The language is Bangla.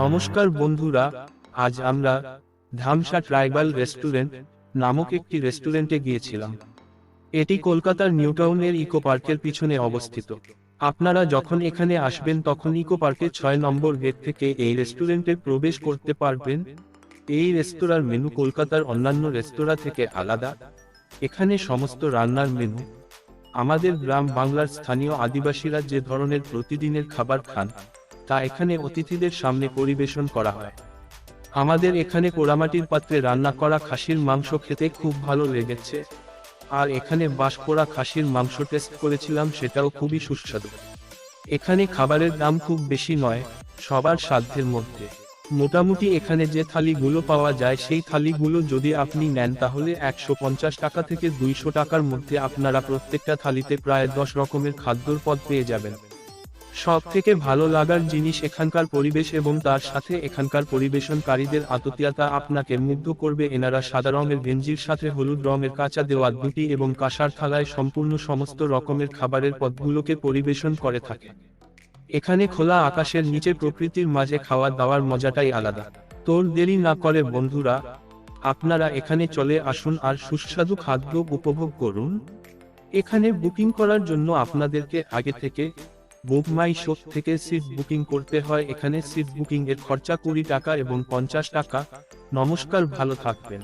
নমস্কার বন্ধুরা, আজ আমরা ধামসা ট্রাইবাল রেস্টুরেন্ট নামক একটি রেস্টুরেন্টে গিয়েছিলাম। এটি কলকাতার নিউটাউনের ইকো পার্কের পিছনে অবস্থিত। আপনারা যখন এখানে আসবেন তখন ইকো পার্কের ছয় নম্বর গেট থেকে এই রেস্টুরেন্টে প্রবেশ করতে পারবেন। এই রেস্তোরাঁর মেনু কলকাতার অন্যান্য রেস্তোরাঁ থেকে আলাদা। এখানে সমস্ত রান্নার মেনু। আমাদের গ্রাম বাংলার স্থানীয় আদিবাসীরা যে ধরনের প্রতিদিনের খাবার খান তা এখানে অতিথিদের সামনে পরিবেশন করা হয়। আমাদের এখানে পোড়ামাটির পাত্রে রান্না করা খাসির মাংস খেতে খুব ভালো লেগেছে। আর এখানে বাস করা খাসির মাংস টেস্ট করেছিলাম, সেটাও খুবই সুস্বাদু। এখানে খাবারের দাম খুব বেশি নয়, সবার সাধ্যের মধ্যে। মোটামুটি এখানে যে থালিগুলো পাওয়া যায়, সেই থালিগুলো যদি আপনি নেন, তাহলে একশো পঞ্চাশ টাকা থেকে দুইশো টাকার মধ্যে আপনারা প্রত্যেকটা থালিতে প্রায় দশ রকমের খাদ্যর পদ পেয়ে যাবেন। সব থেকে ভালো লাগার জিনিস এখানকার পরিবেশ এবং তার সাথে এখানকার পরিবেশনকারীদের আততিয়াতা আপনাকে মুগ্ধ করবে। এনারা সাদা রঙের গেঞ্জির সাথে হলুদ রঙের কাঁচা দেওয়া দুটি এবং কাঁসার থালায় সম্পূর্ণ সমস্ত রকমের খাবারের পদগুলোকে পরিবেশন করে থাকে। এখানে খোলা আকাশের নিচে প্রকৃতির মাঝে খাওয়া দাওয়ার মজাটাই আলাদা। তোর দেরি না করে বন্ধুরা, আপনারা এখানে চলে আসুন আর সুস্বাদু খাদ্য উপভোগ করুন। এখানে বুকিং করার জন্য আপনাদেরকে আগে থেকে বুক মাই শো থেকে সিট বুকিং করতে হয়, এখানে সিট বুকিং এর খরচা কুড়ি টাকা এবং পঞ্চাশ টাকা। নমস্কার, ভালো থাকবেন।